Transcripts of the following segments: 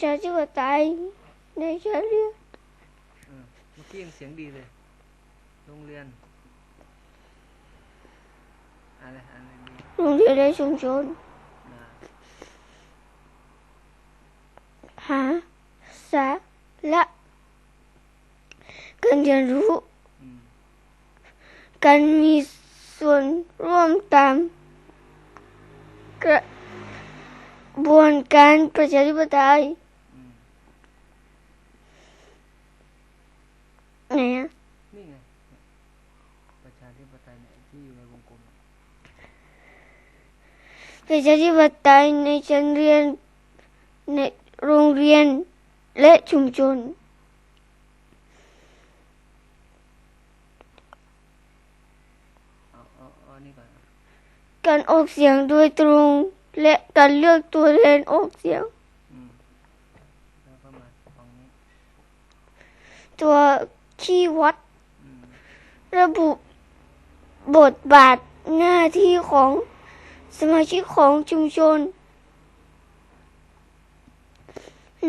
ชาธิปไตยในชั้นเรียนเออเมื่อกี้ยังเสียงดีเลย โรงเรียน อะไรอะไรดีโรงเรียนและชุมชนนะหาสาระการเรียนรู้อืมการมีส่วนร่วมตามกระบวนการประชาธิปไตย อืม ไหนอะนี่ไงเนี่ยประชาธิปไตยเนี่ยที่อยู่ในวงกลมอะประชาธิปไตยในชั้นเรียนในโรงเรียนและชุมชนเอาเอาเอาอันนี้ก่อนอะการออกเสียงโดยตรง และการเลือกตัวแทนออกเสียงอืมแล้วก็มาตรงนี้ตัว ชี้วัดอืมระบุบทบาทหน้าที่ของสมาชิกของชุมชน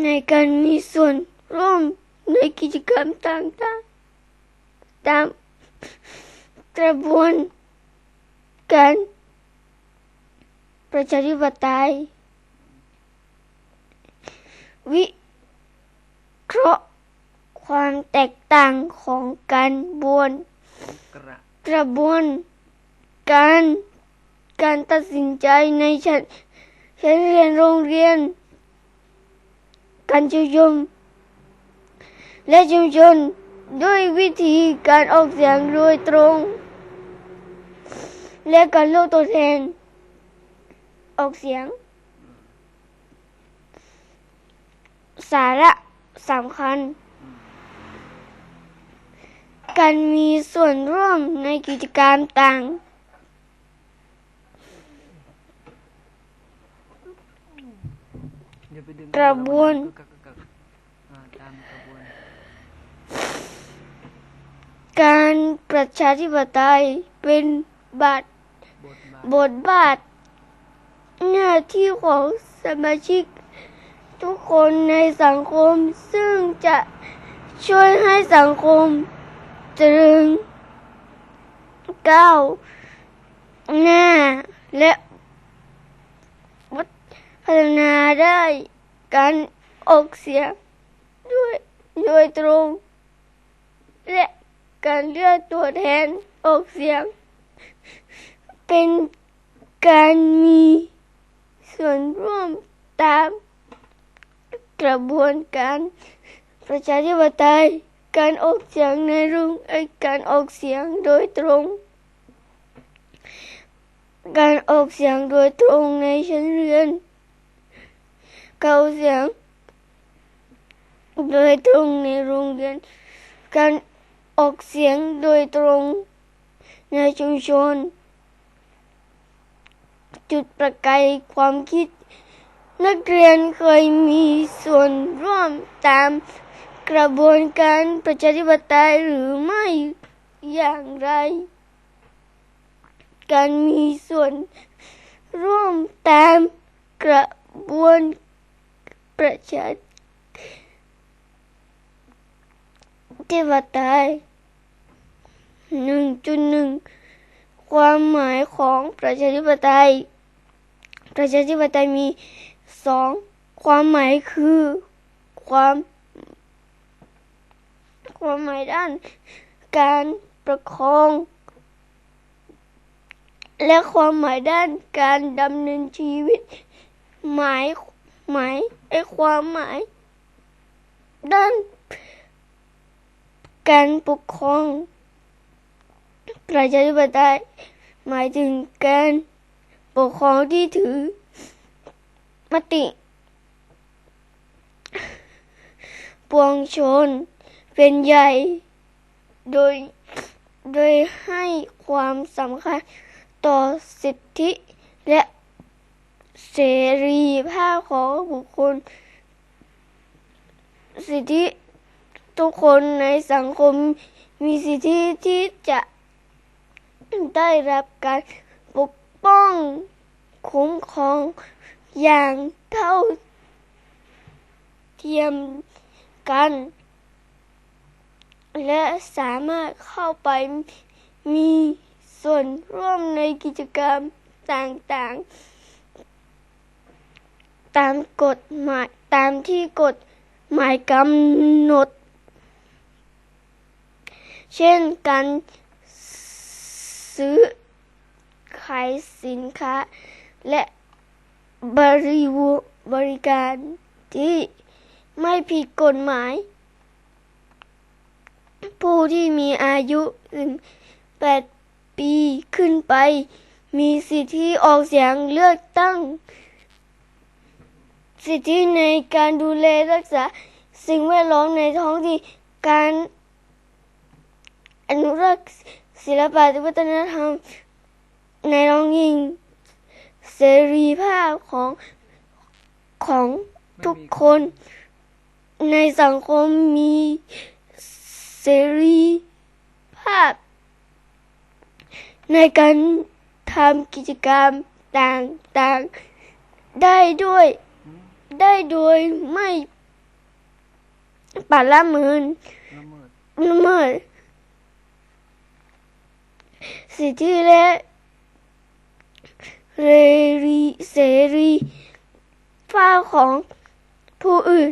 ในการมีส่วนร่วมในกิจกรรมต่างๆ ตามกระบวนการประชาธิปไตยวิเคราะห์ความ แตกต่างของการบวนกระกระบวนการการตัดสินใจในชั้นชั้นเรียนโรงเรียน การชุมนุมและชุมชนด้วยวิธีการออกเสียงโดยตรง และการเลือกตัวแทน ออกเสียง สาระสำคัญ การมีส่วนร่วมในกิจกรรมต่างกระบวนการะบวน การประชาธิปไตยเป็นบาทบทบาท หน้าที่ของสมาชิก ทุกคนในสังคมซึ่งจะช่วยให้สังคม เจริญก้าวหน้า และพัฒนาได้การออกเสียงด้วยโดยตรง และการเลือกตัวแทนออกเสียง เป็นการมีส่วนร่วมตามกระบวนการประชาธิปไตย การออกเสียงในรุ่งไอยการออกเสียงโดยตรง การออกเสียงโดยตรงในชั้นเรียนการออกเสียง โดยตรงในโรงเรียน การออกเสียงโดยตรงในชุมชน จุดประกายความคิด นักเรียนเคยมีส่วนร่วมตาม กระบวนการประชาธิปไตยหรือไม่อย่างไร การมีส่วนร่วมตามกระบวนประชาธิปไตยหนึ่งจุดหนึ่งความหมายของประชาธิปไตย ประชาธิปไตยมีสองความหมายคือความ ความหมายด้าน การประคอง และความหมายด้านการดำเนินชีวิต หมายหมายไอความหมาย ด้าน การปกครองประชาธิปไตยหมายถึงการปกครองที่ถือ มติ ปวงชน เป็นใหญ่ โดย โดยให้ความสำคัญต่อสิทธิและเสรีภาพของบุคคล สิทธิทุกคนในสังคมมีสิทธิที่จะได้รับการปกป้องคุ้มครองอย่างเท่าเทียมกัน และสามารถเข้าไปมีส่วนร่วมในกิจกรรมต่างๆ ตามกฎหมายตามที่กฎหมายกำหนด เช่นการซื้อขายสินค้า และบริวบริการที่ไม่ผิดกฎหมาย ผู้ที่มีอายุถึง8ปีขึ้นไป มีสิทธิออกเสียงเลือกตั้ง สิทธิในการดูแลรักษา สิ่งแวดล้อมในท้องที่การอนุรักษ์ศิลปะวัฒนธรรม ในท้องถิ่นเสรีภาพของของทุกคนในสังคมมีเสรีภาพ ในการทำกิจกรรมต่างๆ ได้ด้วยอืมได้โดยไม่ปัดละเมินละเมิดละเมิดสิทธิและเสรีเสรีภาพของผู้อื่น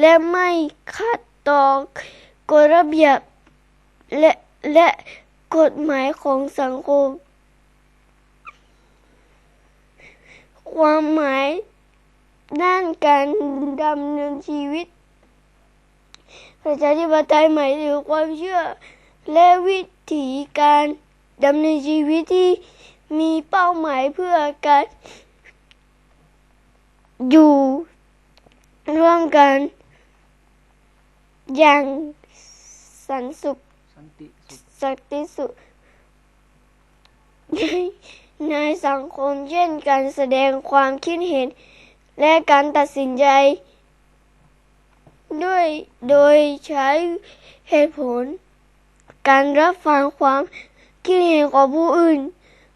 และไม่ขัดต่อกฎระเบียบและและ กฎหมายของสังคม ความหมาย ด้านการดำเนินชีวิต ประชาธิปไตยหมายถึงความเชื่อ และวิถีการดำเนินชีวิตที่มีเป้าหมายเพื่อการ อยู่ร่วมกัน อย่างสันสุขสันติ สุขสันติสุขในในสังคมเช่นการแสดงความคิดเห็น และการตัดสินใจ ด้วยโดยใช้เหตุผล การรับฟังความคิดเห็นของผู้อื่น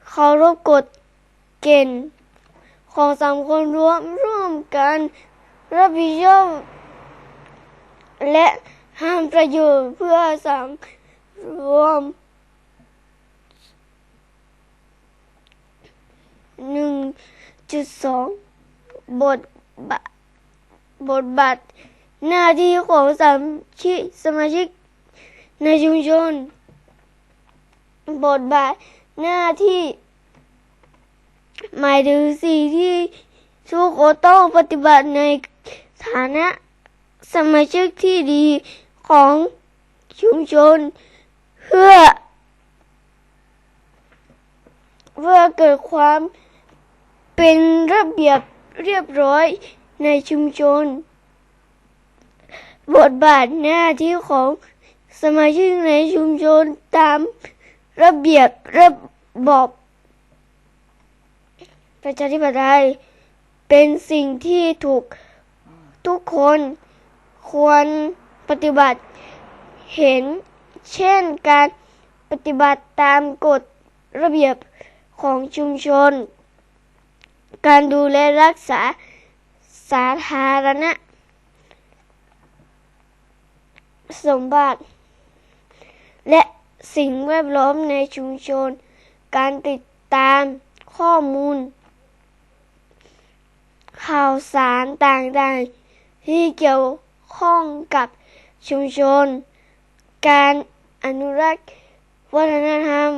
เคารพกฎเกณฑ์ของสังคมรวมร่วมกันรับผิดชอบและห้ามประโยชน์เพื่อสัง รวมหนึ่งจุดสองบทบาทบทบาทหน้าที่ของสามชิสมาชิกในชุมชน บทบาทหน้าที่ หมายถึงสิ่งที่ทุกคนต้องปฏิบัติในฐานะสมาชิกที่ดีของชุมชน พื่อ เพื่อเกิดความเป็นระเบียบเรียบร้อยในชุมชน บทบาทหน้าที่ของสมาชิกในชุมชนตามระเบียบระบอบประชาธิปไตยเป็นสิ่งที่ถูกทุกคนควรปฏิบัติเห็น เช่นการปฏิบัติตามกฎระเบียบของชุมชน การดูแลรักษาสาธารณะ สมบัติ และสิ่งแวดล้อมในชุมชน การติดตามข้อมูล ข่าวสารต่างๆ ที่เกี่ยวข้องกับชุมชน การ อนุรักษ์วัฒนธรรม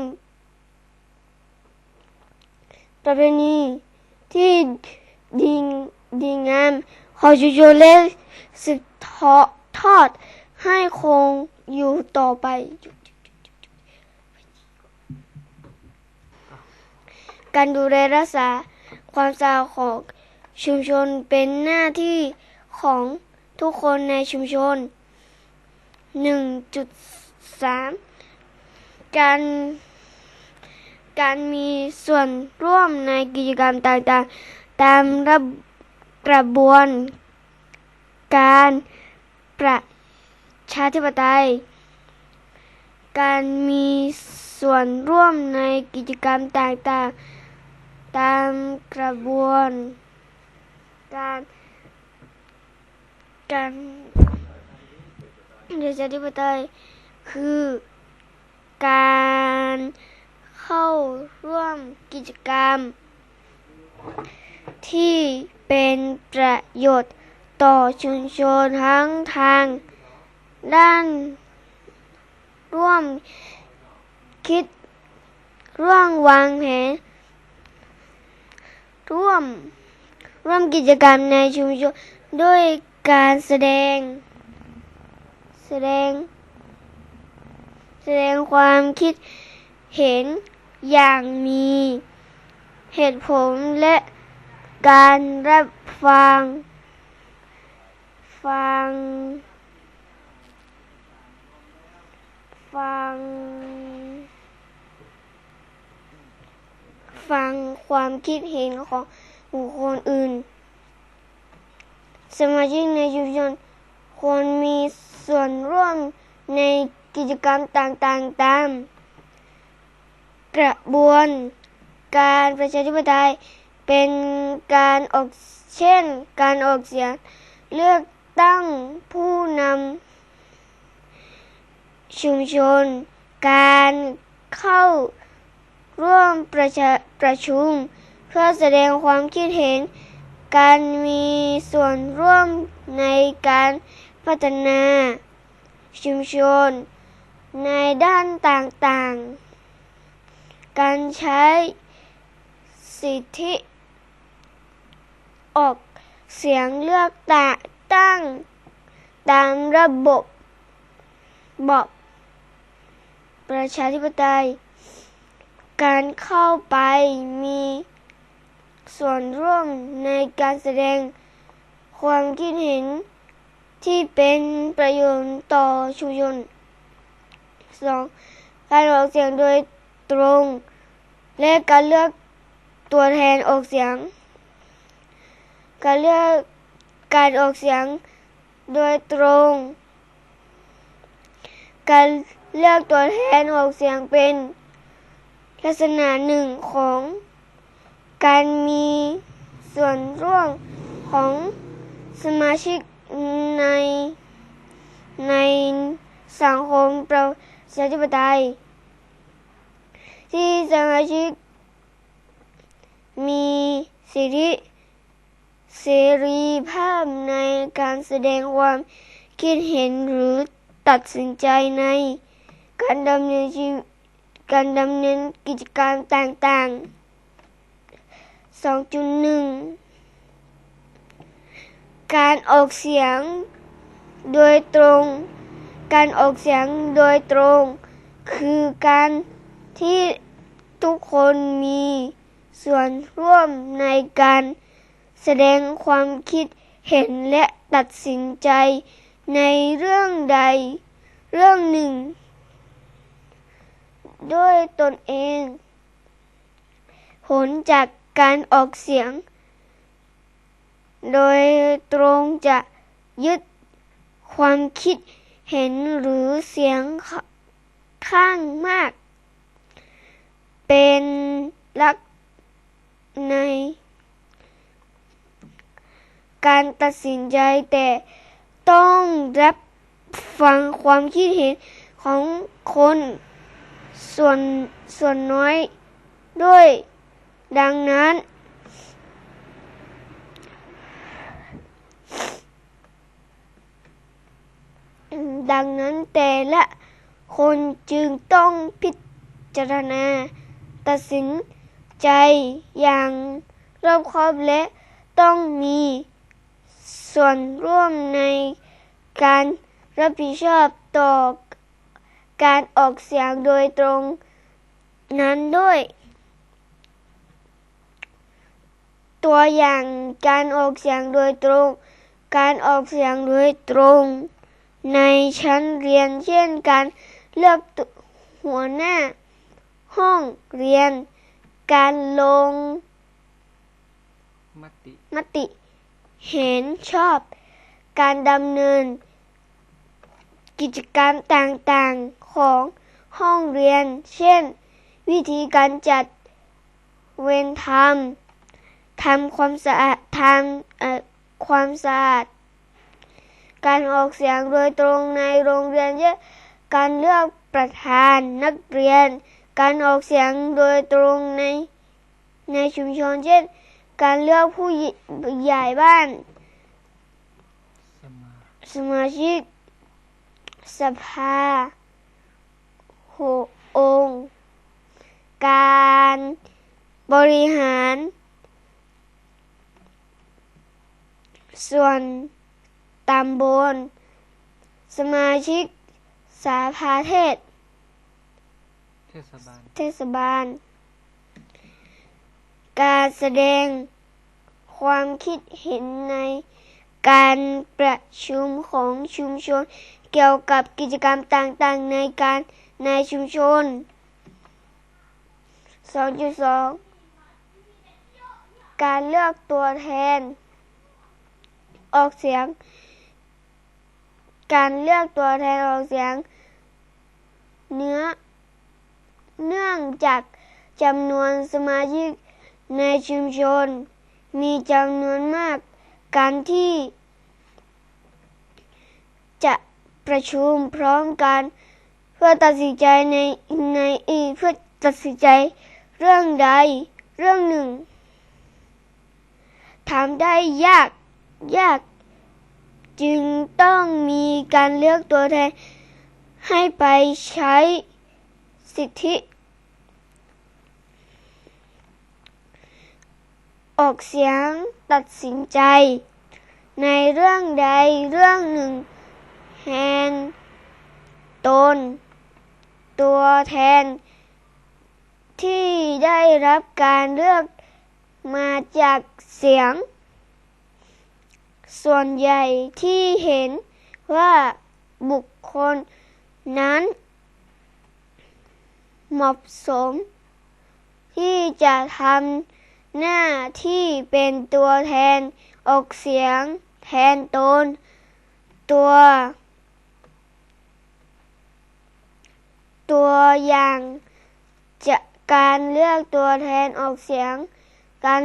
ประเพณีที่ดีดีงามของชุมชนและสืบทอดให้คงอยู่ต่อไป การดูแลรักษาความสะอาดของชุมชนเป็นหน้าที่ของทุกคนในชุมชน 1.3การการมีส่วนร่วมในกิจกรรมต่างๆ ตามระกระบวนการประชาธิปไตย การมีส่วนร่วมในกิจกรรมต่างๆ ตามกระบวนการการประชาธิปไตย คือ การเข้าร่วมกิจกรรม ที่เป็นประโยชน์ต่อชุมชนทั้งทาง ด้าน ร่วมคิด ร่วมวางแผนร่วมร่วมกิจกรรมในชุมชนด้วยการแสดง แสดง แสดงความคิดเห็นอย่างมีเหตุผลและการรับฟัง ฟัง ฟัง ฟังความคิดเห็นของบุคคลอื่น สมาชิกในชุมชนควรมีส่วนร่วมใน กิจกรรมต่างๆ ตาม กระบวนการประชาธิปไตยเป็นการออกเช่น การออกเสียงเลือกตั้งผู้นำชุมชน การเข้าร่วมประชาประชุม เพื่อแสดงความคิดเห็น การมีส่วนร่วมในการพัฒนาชุมชน ในด้านต่างๆ การใช้สิทธิออกเสียงเลือกตั้งตามระบบบบประชาธิปไตย การเข้าไปมีส่วนร่วมในการแสดงความคิดเห็นที่เป็นประโยชน์ต่อชุมชน 2. การออกเสียงโดยตรง และการเลือกตัวแทนออกเสียง การเลือกการออกเสียงโดยตรง การเลือกตัวแทนออกเสียงเป็นลักษณะหนึ่งของการมีส่วนร่วมของสมาชิกในในสังคมประ ชาธิปไตย ที่สมาชิกมีสิทธิเสรีภาพในการแสดงความคิดเห็นหรือตัดสินใจในการดำเนินชีการดำเนินกิจการต่างๆ 2.1 การออกเสียงโดยตรง การออกเสียงโดยตรง คือการที่ทุกคนมีส่วนร่วมในการแสดงความคิดเห็นและตัดสินใจในเรื่องใดเรื่องหนึ่ง ด้วยตนเอง ผลจากการออกเสียง โดยตรงจะยึดความคิด เห็นหรือเสียงข้างมาก เป็นลักในการตัดสินใจแต่ต้องรับฟังความคิดเห็นของคนส่วนส่วนน้อยด้วยดังนั้น ดังนั้นแต่ละคนจึงต้องพิจารณา ตัดสินใจอย่างรอบคอบและต้องมีส่วนร่วมในการรับผิดชอบต่อการออกเสียงโดยตรงนั้นด้วย ตัวอย่างการออกเสียงโดยตรง การออกเสียงโดยตรง ในชั้นเรียนเช่นการเลือกหัวหน้า ห้องเรียน การลง มติมติ เห็นชอบ การดำเนิน กิจกรรมต่างๆของห้องเรียน เช่น วิธีการจัดเวรทำทำความสะอาดทำเอ่อความสะอาด การออกเสียงโดยตรงในโรงเรียนเช่นการเลือกประธานนักเรียน การออกเสียงโดยตรงในในชุมชนเช่น การเลือกผู้ใหญ่บ้าน สมาชิก สภาหกองค์การบริหาร ส่วน ตำบล สมาชิก สาภาเทศ เทศบาล เทศบาล การแสดงความคิดเห็นในการประชุมของชุมชน เกี่ยวกับกิจกรรมต่างๆ ในการในชุมชน 2.2 การเลือกตัวแทน ออกเสียง การเลือกตัวแทนออกเสียง เนื้อ เนื่องจากจำนวนสมาชิกในชุมชน มีจำนวนมาก การที่ จะประชุมพร้อมกัน เพื่อตัดสินใจในในอีเพื่อตัดสินใจเรื่องใดเรื่องหนึ่งทำได้ยากยาก จึงต้องมีการเลือกตัวแทนให้ไปใช้สิทธิ ออกเสียงตัดสินใจ ในเรื่องใดเรื่องหนึ่งแทนตน ตัวแทน ที่ได้รับการเลือกมาจากเสียง ส่วนใหญ่ที่เห็นว่าบุคคลนั้น เหมาะสม ที่จะทำหน้าที่เป็นตัวแทนออกเสียง แทนตน ตัว ตัวอย่างจะการเลือกตัวแทนออกเสียง การ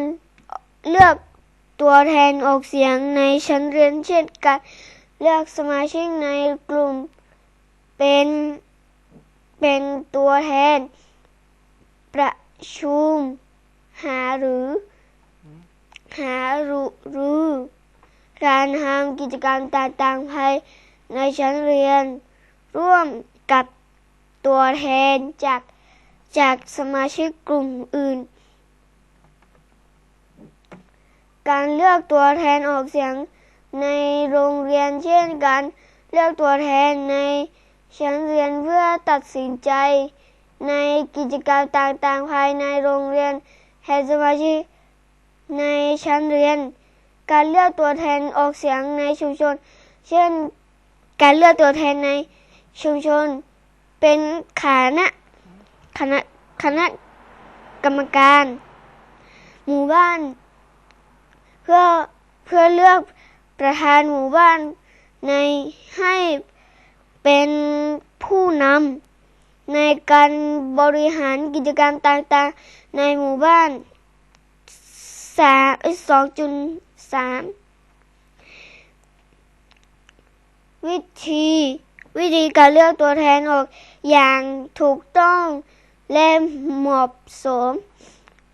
เลือก ตัวแทนออกเสียงในชั้นเรียนเช่นการเลือกสมาชิกในกลุ่มเป็นเป็นตัวแทน ประชุม หาหรือ หารือรือการทำกิจกรรมต่างๆภายในชั้นเรียน ร่วมกับตัวแทนจากจากสมาชิกกลุ่มอื่น การเลือกตัวแทนออกเสียงในโรงเรียนเช่นการเลือกตัวแทนในชั้นเรียนเพื่อตัดสินใจ ในกิจกรรมต่างๆ ภายในโรงเรียนแทนสมาชิกในชั้นเรียน การเลือกตัวแทนออกเสียงในชุมชน เช่นการเลือกตัวแทนในชุมชน เป็นคณะคณะคณะกรรมการ หมู่บ้าน พื่อเพื่อเลือกประธานหมู่บ้านในให้เป็นผู้นำในการบริหารกิจกรรมต่างๆ ในหมู่บ้านสามสองจุดสามวิธีวิธีการเลือกตัวแทนออกอย่างถูกต้องและเหมาะสม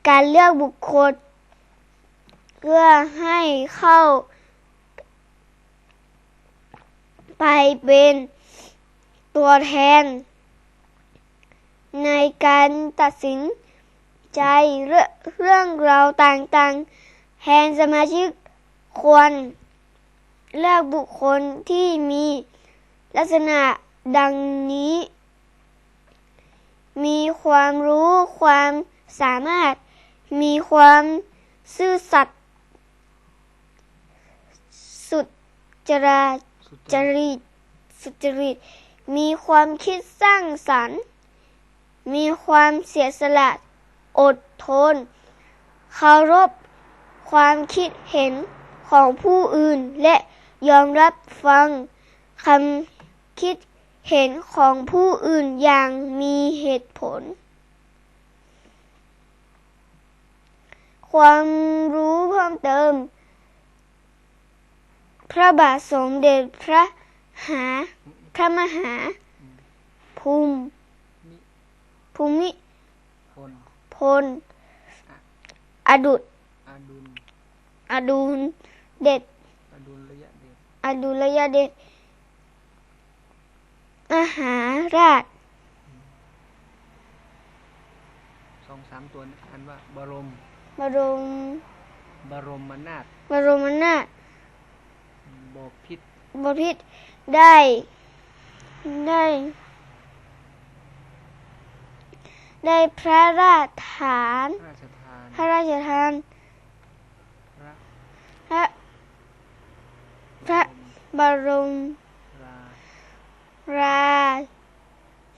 การเลือกบุคคล เพื่อให้เข้า ไปเป็นตัวแทน ในการตัดสินใจเรื่องเรื่องราวต่างๆ แทนสมาชิกควรเลือกบุคคลที่มีลักษณะดังนี้ มีความรู้ความสามารถ มีความซื่อสัตย์สุ จราจริตสุจริต มีความคิดสร้างสรรค์ มีความเสียสละ อดทน เคารพ ความคิดเห็นของผู้อื่น และยอมรับฟังคำคิดเห็นของผู้อื่นอย่างมีเหตุผล ความรู้เพิ่มเติม พระบาทสมเด็จพระหาพระมหา ภูมินิภูมิพลพลอดุลอดุลอดุลเด็ดอดุลระยะเดชอดุลยเดชมหาราชสองสามตัวนี้อ่านว่า บรม บรม บรมนาถบรมนาถ บพิตรบพิตรได้ ได้ ได้พระราชฐาน พระราชทานพระราชทานพระพระพระบรมรารา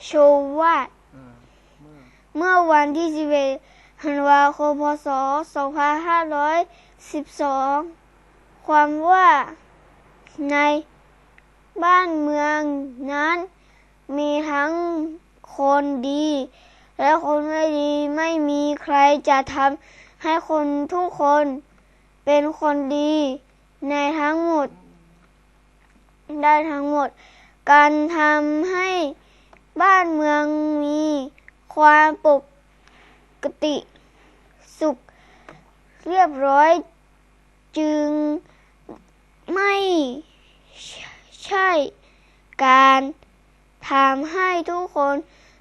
โชวาทเออเมื่อเมื่อวันที่11ธันวาคมพศ 2512 ความว่า ในบ้านเมืองนั้น มีทั้งคนดี และคนไม่ดีไม่มีใครจะทำให้คนทุกคนเป็นคนดีในทั้งหมด ได้ทั้งหมด การทำให้บ้านเมืองมีความปกติสุขเรียบร้อยจึง ไม่ใช่การทำให้ทุกคน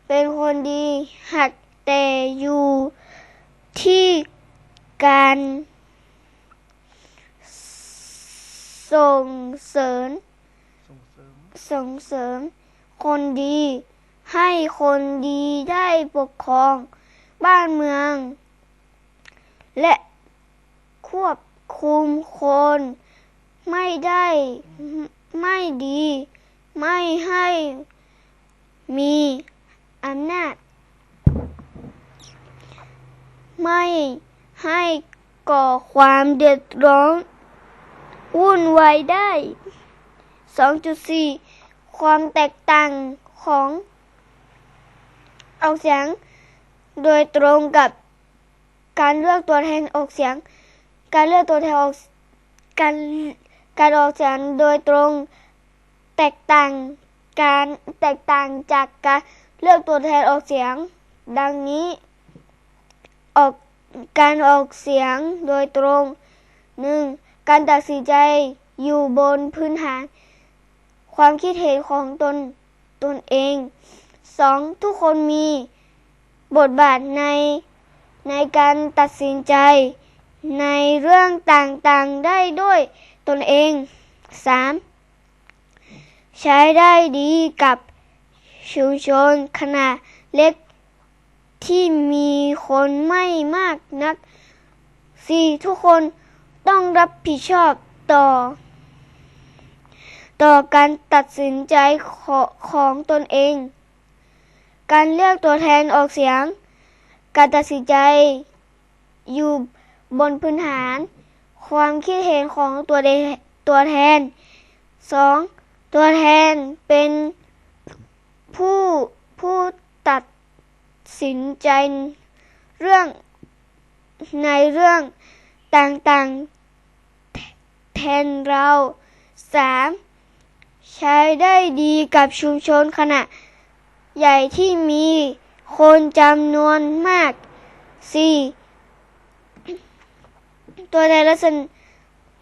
เป็นคนดีหากแต่อยู่ที่การส่งเสริมส่งเสริมคนดี ให้คนดีได้ปกครองบ้านเมือง และควบคุมคน ไม่ได้ ไม่ดี ไม่ให้มีอำนาจ ไม่ให้ก่อความเดือดร้อนวุ่นวายได้ 2.4 ความแตกต่างของออกเสียง โดยตรงกับการเลือกตัวแทนออกเสียง การเลือกตัวแทนออกการ การออกเสียงโดยตรงแตกต่างการแตกต่างจากการเลือกตัวแทนออกเสียง ดังนี้ออกการออกเสียงโดยตรง 1. การตัดสินใจอยู่บนพื้นฐาน ความคิดเห็นของตนตนเอง 2. ทุกคนมีบทบาทในในการตัดสินใจ ในเรื่องต่างๆได้ด้วย ตนเอง 3. ใช้ได้ดีกับชุมชนขนาดเล็กที่มีคนไม่มากนัก 4. ทุกคนต้องรับผิดชอบต่อ ต่อการตัดสินใจของของตนเอง การเลือกตัวแทนออกเสียง การตัดสินใจอยู่บนพื้นฐาน ความคิดเห็นของตัวเดตัวแทน 2. ตัวแทนเป็นผู้ผู้ตัดสินใจเรื่องในเรื่องต่างๆ แทนเรา 3. ใช้ได้ดีกับชุมชนขณะ ใหญ่ที่มีคนจำนวนมาก 4. ตัวแทนรักษา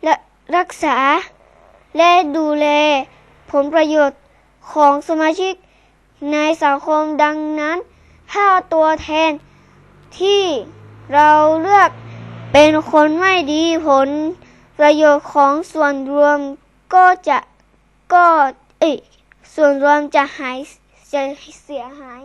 และรักษา และดูแล ผลประโยชน์ของสมาชิกในสังคมดังนั้น ถ้าตัวแทนที่เราเลือกเป็นคนไม่ดีผลประโยชน์ของส่วนรวมก็จะก็เอส่วนรวมจะหายจะเสียหาย